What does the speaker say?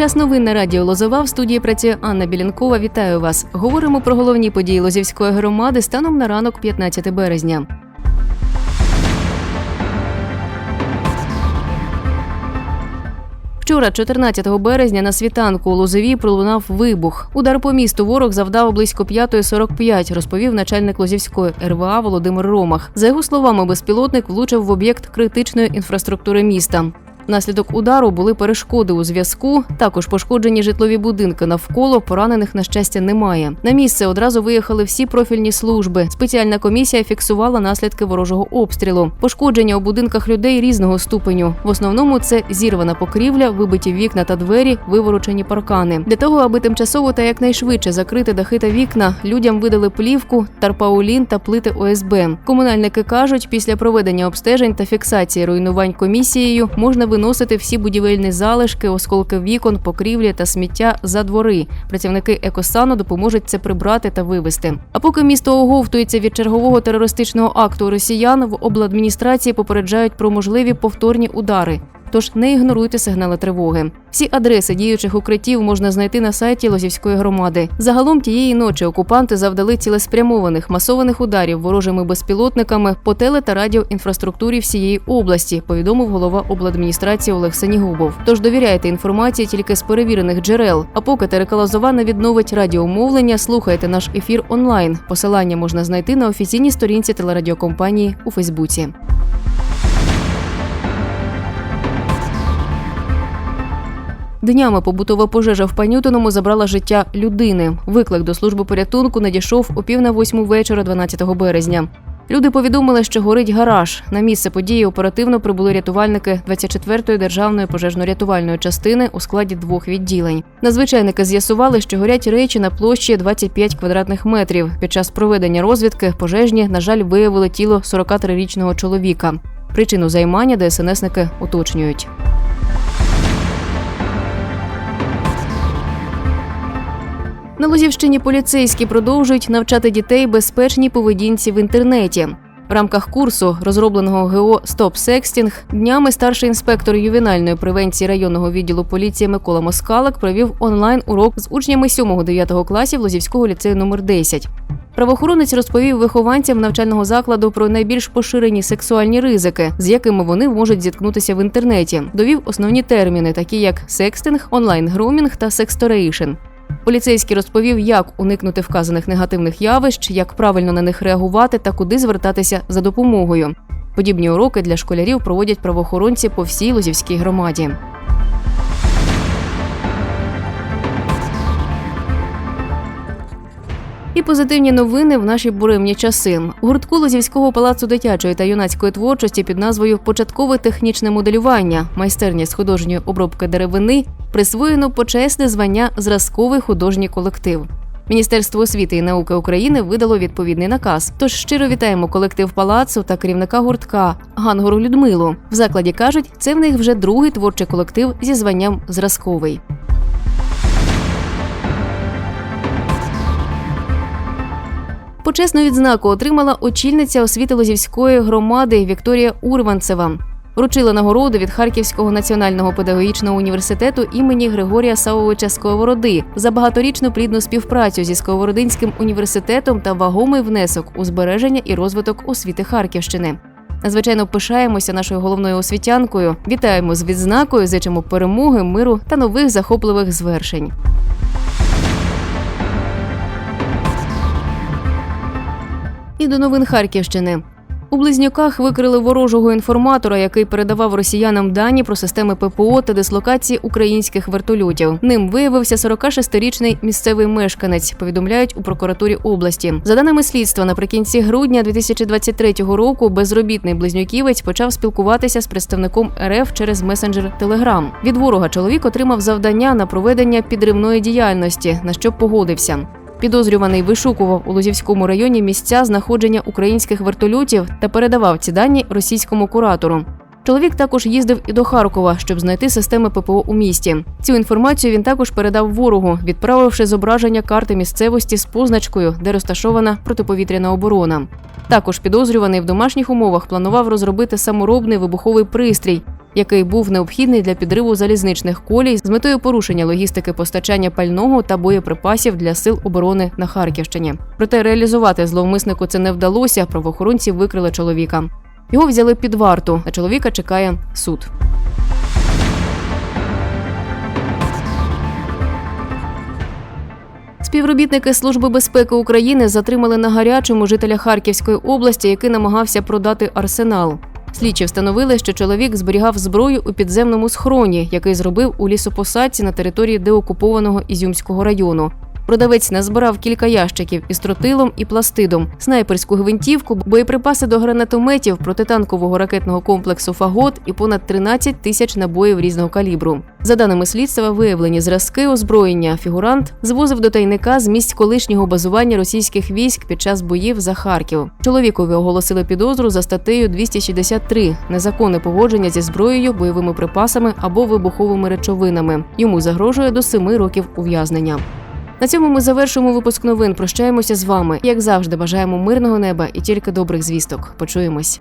Час новин на радіо Лозова в студії працює Анна Білянкова. Вітаю вас. Говоримо про головні події Лозівської громади станом на ранок 15 березня. Вчора, 14 березня, на світанку у Лозові пролунав вибух. Удар по місту ворог завдав близько 5.45, розповів начальник Лозівської РВА Володимир Ромах. За його словами, безпілотник влучив в об'єкт критичної інфраструктури міста. Внаслідок удару були перешкоди у зв'язку. Також пошкоджені житлові будинки навколо. Поранених на щастя немає. На місце одразу виїхали всі профільні служби. Спеціальна комісія фіксувала наслідки ворожого обстрілу. Пошкодження у будинках людей різного ступеню. В основному це зірвана покрівля, вибиті вікна та двері, виворочені паркани. Для того, аби тимчасово та якнайшвидше закрити дахи та вікна, людям видали плівку, тарпаулін та плити ОСБ. Комунальники кажуть, після проведення обстежень та фіксації руйнувань комісією можна виносити всі будівельні залишки, осколки вікон, покрівлі та сміття за двори. Працівники екосану допоможуть це прибрати та вивезти. А поки місто оговтується від чергового терористичного акту росіян, в обладміністрації попереджають про можливі повторні удари. Тож не ігноруйте сигнали тривоги. Всі адреси діючих укриттів можна знайти на сайті Лозівської громади. Загалом тієї ночі окупанти завдали цілеспрямованих масованих ударів ворожими безпілотниками по теле та радіоінфраструктурі всієї області. Повідомив голова обладміністрації Олег Сенігубов. Тож довіряйте інформації тільки з перевірених джерел. А поки ТРК не відновить радіомовлення, слухайте наш ефір онлайн. Посилання можна знайти на офіційній сторінці телерадіокомпанії у Фейсбуці. Днями побутова пожежа в Панютиному забрала життя людини. Виклик до служби порятунку надійшов о пів на восьму вечора 12 березня. Люди повідомили, що горить гараж. На місце події оперативно прибули рятувальники 24-ї державної пожежно-рятувальної частини у складі двох відділень. Надзвичайники з'ясували, що горять речі на площі 25 квадратних метрів. Під час проведення розвідки пожежні, на жаль, виявили тіло 43-річного чоловіка. Причину займання ДСНСники уточнюють. На Лозівщині поліцейські продовжують навчати дітей безпечній поведінці в інтернеті. В рамках курсу, розробленого ГО Стоп Секстінг, днями старший інспектор ювенальної превенції районного відділу поліції Микола Москалик провів онлайн урок з учнями 7-9 класів Лозівського ліцею номер 10 Правоохоронець розповів вихованцям навчального закладу про найбільш поширені сексуальні ризики, з якими вони можуть зіткнутися в інтернеті. Довів основні терміни, такі як секстинг, онлайн-грумінг та сексторейшн. Поліцейський розповів, як уникнути вказаних негативних явищ, як правильно на них реагувати та куди звертатися за допомогою. Подібні уроки для школярів проводять правоохоронці по всій Лозівській громаді. І позитивні новини в наші буремні часи. Гуртку Лозівського палацу дитячої та юнацької творчості під назвою Початкове технічне моделювання, майстерня з художньої обробки деревини присвоєно почесне звання Зразковий художній колектив. Міністерство освіти і науки України видало відповідний наказ. Тож щиро вітаємо колектив палацу та керівника гуртка Гангору Людмилу. В закладі кажуть, це в них вже другий творчий колектив зі званням Зразковий. Почесну відзнаку отримала очільниця освіти Лозівської громади Вікторія Урванцева. Вручила нагороду від Харківського національного педагогічного університету імені Григорія Савовича Сковороди за багаторічну плідну співпрацю зі Сковородинським університетом та вагомий внесок у збереження і розвиток освіти Харківщини. Надзвичайно пишаємося нашою головною освітянкою. Вітаємо з відзнакою, зичимо перемоги, миру та нових захопливих звершень. І до новин Харківщини. У близнюках викрили ворожого інформатора, який передавав росіянам дані про системи ППО та дислокації українських вертольотів. Ним виявився 46-річний місцевий мешканець. Повідомляють у прокуратурі області. За даними слідства, наприкінці грудня 2023 року безробітний близнюківець почав спілкуватися з представником РФ через месенджер Телеграм. Від ворога чоловік отримав завдання на проведення підривної діяльності, на що погодився. Підозрюваний вишукував у Лозівському районі місця знаходження українських вертольотів та передавав ці дані російському куратору. Чоловік також їздив і до Харкова, щоб знайти системи ППО у місті. Цю інформацію він також передав ворогу, відправивши зображення карти місцевості з позначкою, де розташована протиповітряна оборона. Також підозрюваний в домашніх умовах планував розробити саморобний вибуховий пристрій, який був необхідний для підриву залізничних колій з метою порушення логістики постачання пального та боєприпасів для сил оборони на Харківщині. Проте реалізувати зловмиснику це не вдалося. Правоохоронці викрили чоловіка. Його взяли під варту. На чоловіка чекає суд. Співробітники Служби безпеки України затримали на гарячому жителя Харківської області, який намагався продати арсенал. Слідчі встановили, що чоловік зберігав зброю у підземному схроні, який зробив у лісопосадці на території деокупованого Ізюмського району. Продавець назбирав кілька ящиків із тротилом і пластидом, снайперську гвинтівку, боєприпаси до гранатометів, протитанкового ракетного комплексу Фагот і понад 13 тисяч набоїв різного калібру. За даними слідства, виявлені зразки озброєння. Фігурант звозив до тайника з місць колишнього базування російських військ під час боїв за Харків. Чоловікові оголосили підозру за статтею 263 – незаконне поводження зі зброєю, бойовими припасами або вибуховими речовинами. Йому загрожує до семи років ув'язнення. На цьому ми завершуємо випуск новин. Прощаємося з вами. Як завжди, бажаємо мирного неба і тільки добрих звісток. Почуємось.